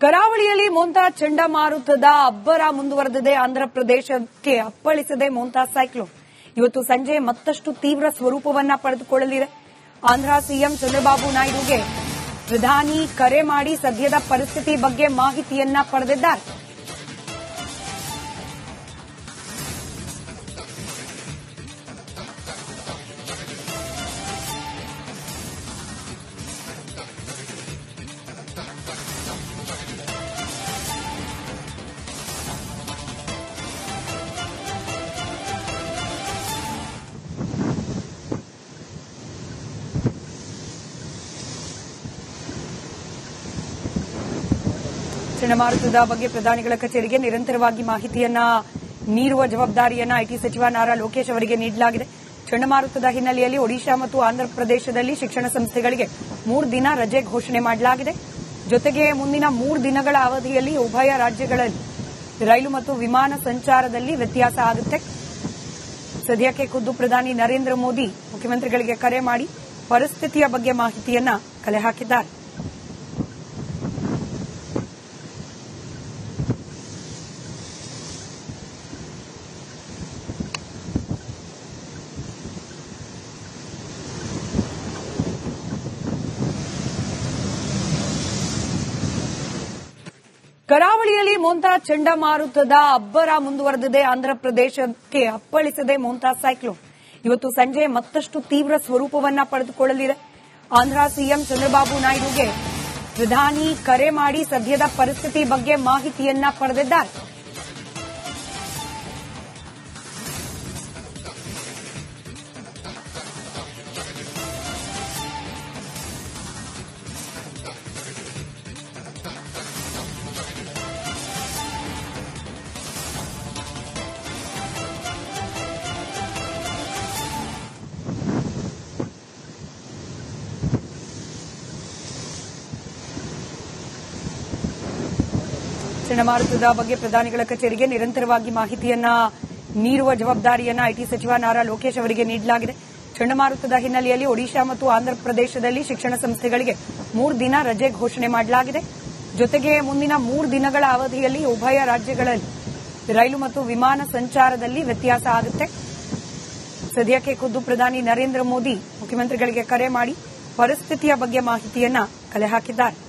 ಕರಾವಳಿಯಲ್ಲಿ ಮೋಂತಾ ಚಂಡಮಾರುತದ ಅಬ್ಬರ ಮುಂದುವರೆದಿದೆ. ಆಂಧ್ರಪ್ರದೇಶಕ್ಕೆ ಅಪ್ಪಳಿಸಿದೆ ಮೋಂತಾ ಸೈಕ್ಲೋನ್. ಇವತ್ತು ಸಂಜೆ ಮತ್ತಷ್ಟು ತೀವ್ರ ಸ್ವರೂಪವನ್ನ ಪಡೆದುಕೊಳ್ಳಲಿದೆ. ಆಂಧ್ರ ಸಿಎಂ ಚಂದ್ರಬಾಬು ನಾಯ್ಡುಗೆ ಪ್ರಧಾನಿ ಕರೆ ಮಾಡಿ ಸದ್ಯದ ಪರಿಸ್ಥಿತಿ ಬಗ್ಗೆ ಮಾಹಿತಿಯನ್ನ ಪಡೆದಿದ್ದಾರೆ. ಚಂಡಮಾರುತದ ಬಗ್ಗೆ ಪ್ರಧಾನಿಗಳ ಕಚೇರಿಗೆ ನಿರಂತರವಾಗಿ ಮಾಹಿತಿಯನ್ನ ನೀಡುವ ಜವಾಬ್ದಾರಿಯನ್ನ ಐಟಿ ಸಚಿವ ನಾರಾ ಲೋಕೇಶ್ ಅವರಿಗೆ ನೀಡಲಾಗಿದೆ. ಚಂಡಮಾರುತದ ಹಿನ್ನೆಲೆಯಲ್ಲಿ ಒಡಿಶಾ ಮತ್ತು ಆಂಧ್ರಪ್ರದೇಶದಲ್ಲಿ ಶಿಕ್ಷಣ ಸಂಸ್ಥೆಗಳಿಗೆ ಮೂರು ದಿನ ರಜೆ ಘೋಷಣೆ ಮಾಡಲಾಗಿದೆ. ಜೊತೆಗೆ ಮುಂದಿನ ಮೂರು ದಿನಗಳ ಅವಧಿಯಲ್ಲಿ ಉಭಯ ರಾಜ್ಯಗಳಲ್ಲಿ ರೈಲು ಮತ್ತು ವಿಮಾನ ಸಂಚಾರದಲ್ಲಿ ವ್ಯತ್ಯಾಸ ಆಗುತ್ತೆ. ಸದ್ಯಕ್ಕೆ ಖುದ್ದು ಪ್ರಧಾನಿ ನರೇಂದ್ರ ಮೋದಿ ಮುಖ್ಯಮಂತ್ರಿಗಳಿಗೆ ಕರೆ ಮಾಡಿ ಪರಿಸ್ಥಿತಿಯ ಬಗ್ಗೆ ಮಾಹಿತಿಯನ್ನ ಕಲೆ ಹಾಕಿದ್ದಾರೆ. ಕರಾವಳಿಯಲ್ಲಿ ಮೋಂತಾ ಚಂಡಮಾರುತದ ಅಬ್ಬರ ಮುಂದುವರೆದಿದೆ. ಆಂಧ್ರಪ್ರದೇಶಕ್ಕೆ ಅಪ್ಪಳಿಸಿದೆ ಮೋಂತಾ ಸೈಕ್ಲೋನ್. ಇವತ್ತು ಸಂಜೆ ಮತ್ತಷ್ಟು ತೀವ್ರ ಸ್ವರೂಪವನ್ನ ಪಡೆದುಕೊಳ್ಳಲಿದೆ. ಆಂಧ್ರ ಸಿಎಂ ಚಂದ್ರಬಾಬು ನಾಯ್ಡುಗೆ ಪ್ರಧಾನಿ ಕರೆ ಮಾಡಿ ಸದ್ಯದ ಪರಿಸ್ಥಿತಿ ಬಗ್ಗೆ ಮಾಹಿತಿಯನ್ನ ಪಡೆದಿದ್ದಾರೆ. ಚಂಡಮಾರುತದ ಬಗ್ಗೆ ಪ್ರಧಾನಿಗಳ ಕಚೇರಿಗೆ ನಿರಂತರವಾಗಿ ಮಾಹಿತಿಯನ್ನ ನೀಡುವ ಜವಾಬ್ದಾರಿಯನ್ನ ಐಟಿ ಸಚಿವ ನಾರಾ ಲೋಕೇಶ್ ಅವರಿಗೆ ನೀಡಲಾಗಿದೆ. ಚಂಡಮಾರುತದ ಹಿನ್ನೆಲೆಯಲ್ಲಿ ಒಡಿಶಾ ಮತ್ತು ಆಂಧ್ರಪ್ರದೇಶದಲ್ಲಿ ಶಿಕ್ಷಣ ಸಂಸ್ಥೆಗಳಿಗೆ ಮೂರು ದಿನ ರಜೆ ಘೋಷಣೆ ಮಾಡಲಾಗಿದೆ. ಜೊತೆಗೆ ಮುಂದಿನ ಮೂರು ದಿನಗಳ ಅವಧಿಯಲ್ಲಿ ಉಭಯ ರಾಜ್ಯಗಳಲ್ಲಿ ರೈಲು ಮತ್ತು ವಿಮಾನ ಸಂಚಾರದಲ್ಲಿ ವ್ಯತ್ಯಾಸ ಆಗುತ್ತೆ. ಸದ್ಯಕ್ಕೆ ಖುದ್ದು ಪ್ರಧಾನಿ ನರೇಂದ್ರ ಮೋದಿ ಮುಖ್ಯಮಂತ್ರಿಗಳಿಗೆ ಕರೆ ಮಾಡಿ ಪರಿಸ್ಥಿತಿಯ ಬಗ್ಗೆ ಮಾಹಿತಿಯನ್ನ ಕಲೆ ಹಾಕಿದ್ದಾರೆ.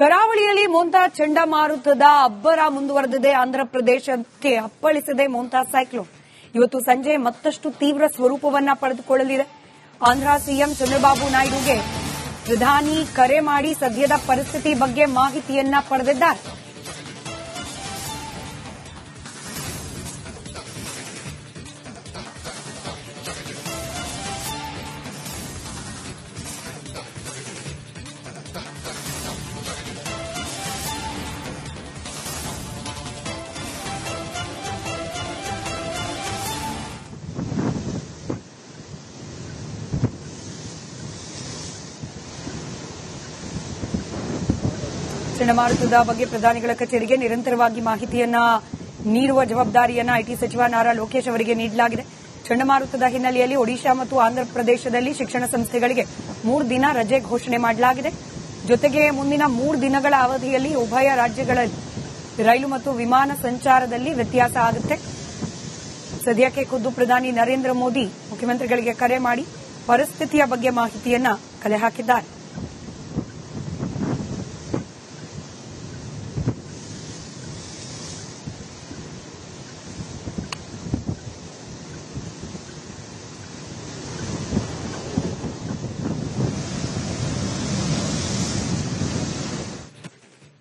ಕರಾವಳಿಯಲ್ಲಿ ಮೋಂತಾ ಚಂಡಮಾರುತದ ಅಬ್ಬರ ಮುಂದುವರೆದಿದೆ. ಆಂಧ್ರಪ್ರದೇಶಕ್ಕೆ ಅಪ್ಪಳಿಸಿದೆ ಮೋಂತಾ ಸೈಕ್ಲೋನ್. ಇವತ್ತು ಸಂಜೆ ಮತ್ತಷ್ಟು ತೀವ್ರ ಸ್ವರೂಪವನ್ನ ಪಡೆದುಕೊಳ್ಳಲಿದೆ. ಆಂಧ್ರ ಸಿಎಂ ಚಂದ್ರಬಾಬು ನಾಯ್ಡುಗೆ ಪ್ರಧಾನಿ ಕರೆ ಮಾಡಿ ಸದ್ಯದ ಪರಿಸ್ಥಿತಿ ಬಗ್ಗೆ ಮಾಹಿತಿಯನ್ನ ಪಡೆದಿದ್ದಾರೆ. ಚಂಡಮಾರುತದ ಬಗ್ಗೆ ಪ್ರಧಾನಿಗಳ ಕಚೇರಿಗೆ ನಿರಂತರವಾಗಿ ಮಾಹಿತಿಯನ್ನ ನೀಡುವ ಜವಾಬ್ದಾರಿಯನ್ನ ಐಟಿ ಸಚಿವ ನಾರಾ ಲೋಕೇಶ್ ಅವರಿಗೆ ನೀಡಲಾಗಿದೆ. ಚಂಡಮಾರುತದ ಹಿನ್ನೆಲೆಯಲ್ಲಿ ಒಡಿಶಾ ಮತ್ತು ಆಂಧ್ರಪ್ರದೇಶದಲ್ಲಿ ಶಿಕ್ಷಣ ಸಂಸ್ಥೆಗಳಿಗೆ ಮೂರು ದಿನ ರಜೆ ಘೋಷಣೆ ಮಾಡಲಾಗಿದೆ. ಜೊತೆಗೆ ಮುಂದಿನ ಮೂರು ದಿನಗಳ ಅವಧಿಯಲ್ಲಿ ಉಭಯ ರಾಜ್ಯಗಳಲ್ಲಿ ರೈಲು ಮತ್ತು ವಿಮಾನ ಸಂಚಾರದಲ್ಲಿ ವ್ಯತ್ಯಾಸ ಆಗುತ್ತೆ. ಸದ್ಯಕ್ಕೆ ಖುದ್ದು ಪ್ರಧಾನಿ ನರೇಂದ್ರ ಮೋದಿ ಮುಖ್ಯಮಂತ್ರಿಗಳಿಗೆ ಕರೆ ಮಾಡಿ ಪರಿಸ್ಥಿತಿಯ ಬಗ್ಗೆ ಮಾಹಿತಿಯನ್ನ ಕಲೆ ಹಾಕಿದ್ದಾರೆ.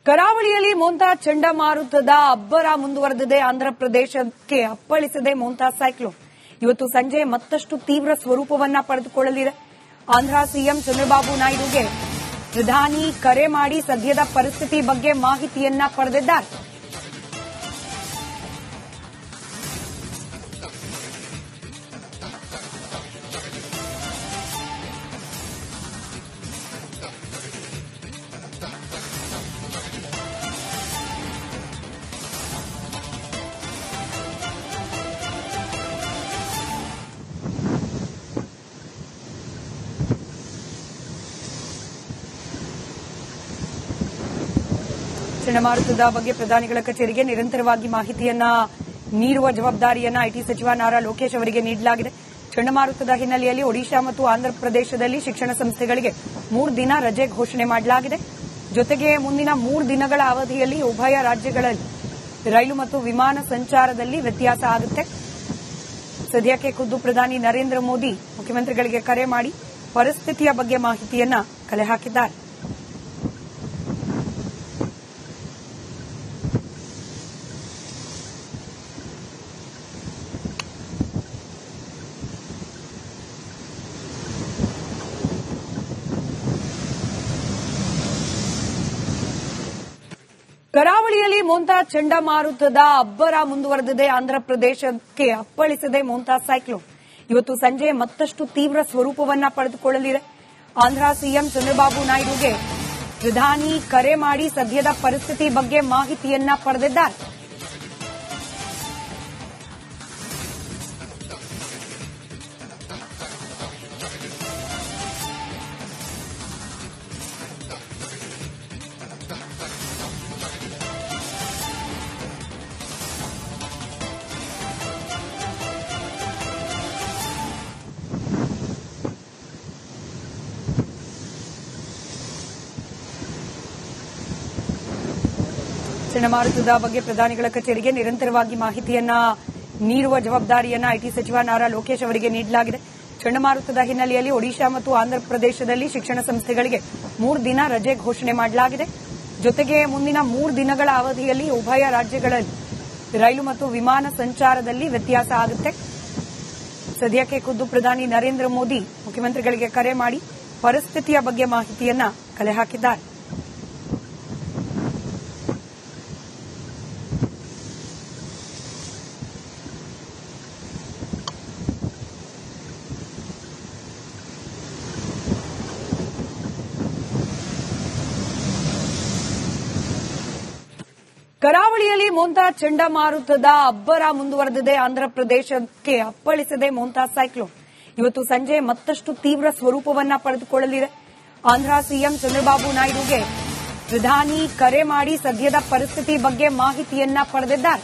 ಕರಾವಳಿಯಲ್ಲಿ ಮೋಂತಾ ಚಂಡಮಾರುತದ ಅಬ್ಬರ ಮುಂದುವರೆದಿದೆ. ಆಂಧ್ರಪ್ರದೇಶಕ್ಕೆ ಅಪ್ಪಳಿಸಿದೆ ಮೋಂತಾ ಸೈಕ್ಲೋನ್. ಇವತ್ತು ಸಂಜೆ ಮತ್ತಷ್ಟು ತೀವ್ರ ಸ್ವರೂಪವನ್ನ ಪಡೆದುಕೊಳ್ಳಲಿದೆ. ಆಂಧ್ರ ಸಿಎಂ ಚಂದ್ರಬಾಬು ನಾಯ್ಡುಗೆ ಪ್ರಧಾನಿ ಕರೆ ಮಾಡಿ ಸದ್ಯದ ಪರಿಸ್ಥಿತಿ ಬಗ್ಗೆ ಮಾಹಿತಿಯನ್ನ ಪಡೆದಿದ್ದಾರೆ. ಚಂಡಮಾರುತದ ಬಗ್ಗೆ ಪ್ರಧಾನಿಗಳ ಕಚೇರಿಗೆ ನಿರಂತರವಾಗಿ ಮಾಹಿತಿಯನ್ನ ನೀಡುವ ಜವಾಬ್ದಾರಿಯನ್ನ ಐಟಿ ಸಚಿವ ನಾರಾ ಲೋಕೇಶ್ ಅವರಿಗೆ ನೀಡಲಾಗಿದೆ. ಚಂಡಮಾರುತದ ಹಿನ್ನೆಲೆಯಲ್ಲಿ ಒಡಿಶಾ ಮತ್ತು ಆಂಧ್ರಪ್ರದೇಶದಲ್ಲಿ ಶಿಕ್ಷಣ ಸಂಸ್ಥೆಗಳಿಗೆ ಮೂರು ದಿನ ರಜೆ ಘೋಷಣೆ ಮಾಡಲಾಗಿದೆ. ಜೊತೆಗೆ ಮುಂದಿನ ಮೂರು ದಿನಗಳ ಅವಧಿಯಲ್ಲಿ ಉಭಯ ರಾಜ್ಯಗಳಲ್ಲಿ ರೈಲು ಮತ್ತು ವಿಮಾನ ಸಂಚಾರದಲ್ಲಿ ವ್ಯತ್ಯಾಸ ಆಗುತ್ತೆ. ಸದ್ಯಕ್ಕೆ ಖುದ್ದು ಪ್ರಧಾನಿ ನರೇಂದ್ರ ಮೋದಿ ಮುಖ್ಯಮಂತ್ರಿಗಳಿಗೆ ಕರೆ ಮಾಡಿ ಪರಿಸ್ಥಿತಿಯ ಬಗ್ಗೆ ಮಾಹಿತಿಯನ್ನ ಕಲೆ ಹಾಕಿದ್ದಾರೆ. ಕರಾವಳಿಯಲ್ಲಿ ಮೋಂತಾ ಚಂಡಮಾರುತದ ಅಬ್ಬರ ಮುಂದುವರೆದಿದೆ. ಆಂಧ್ರಪ್ರದೇಶಕ್ಕೆ ಅಪ್ಪಳಿಸಿದೆ ಮೋಂತಾ ಸೈಕ್ಲೋನ್. ಇವತ್ತು ಸಂಜೆ ಮತ್ತಷ್ಟು ತೀವ್ರ ಸ್ವರೂಪವನ್ನ ಪಡೆದುಕೊಳ್ಳಲಿದೆ. ಆಂಧ್ರ ಸಿಎಂ ಚಂದ್ರಬಾಬು ನಾಯ್ಡುಗೆ ಪ್ರಧಾನಿ ಕರೆ ಮಾಡಿ ಸದ್ಯದ ಪರಿಸ್ಥಿತಿ ಬಗ್ಗೆ ಮಾಹಿತಿಯನ್ನ ಪಡೆದಿದ್ದಾರೆ. ಚಂಡಮಾರುತದ ಬಗ್ಗೆ ಪ್ರಧಾನಿಗಳ ಕಚೇರಿಗೆ ನಿರಂತರವಾಗಿ ಮಾಹಿತಿಯನ್ನ ನೀಡುವ ಜವಾಬ್ದಾರಿಯನ್ನ ಐಟಿ ಸಚಿವ ನಾರಾ ಲೋಕೇಶ್ ಅವರಿಗೆ ನೀಡಲಾಗಿದೆ. ಚಂಡಮಾರುತದ ಹಿನ್ನೆಲೆಯಲ್ಲಿ ಒಡಿಶಾ ಮತ್ತು ಆಂಧ್ರಪ್ರದೇಶದಲ್ಲಿ ಶಿಕ್ಷಣ ಸಂಸ್ಥೆಗಳಿಗೆ ಮೂರು ದಿನ ರಜೆ ಘೋಷಣೆ ಮಾಡಲಾಗಿದೆ. ಜೊತೆಗೆ ಮುಂದಿನ ಮೂರು ದಿನಗಳ ಅವಧಿಯಲ್ಲಿ ಉಭಯ ರಾಜ್ಯಗಳಲ್ಲಿ ರೈಲು ಮತ್ತು ವಿಮಾನ ಸಂಚಾರದಲ್ಲಿ ವ್ಯತ್ಯಾಸ ಆಗುತ್ತೆ. ಸದ್ಯಕ್ಕೆ ಖುದ್ದು ಪ್ರಧಾನಿ ನರೇಂದ್ರ ಮೋದಿ ಮುಖ್ಯಮಂತ್ರಿಗಳಿಗೆ ಕರೆ ಮಾಡಿ ಪರಿಸ್ಥಿತಿಯ ಬಗ್ಗೆ ಮಾಹಿತಿಯನ್ನ ಕಲೆ ಹಾಕಿದ್ದಾರೆ. ಕರಾವಳಿಯಲ್ಲಿ ಮೋಂತಾ ಚಂಡಮಾರುತದ ಅಬ್ಬರ ಮುಂದುವರೆದಿದೆ. ಆಂಧ್ರಪ್ರದೇಶಕ್ಕೆ ಅಪ್ಪಳಿಸಿದೆ ಮೋಂತಾ ಸೈಕ್ಲೋನ್. ಇವತ್ತು ಸಂಜೆ ಮತ್ತಷ್ಟು ತೀವ್ರ ಸ್ವರೂಪವನ್ನ ಪಡೆದುಕೊಳ್ಳಲಿದೆ. ಆಂಧ್ರ ಸಿಎಂ ಚಂದ್ರಬಾಬು ನಾಯ್ಡುಗೆ ಪ್ರಧಾನಿ ಕರೆ ಮಾಡಿ ಸದ್ಯದ ಪರಿಸ್ಥಿತಿ ಬಗ್ಗೆ ಮಾಹಿತಿಯನ್ನ ಪಡೆದಿದ್ದಾರೆ.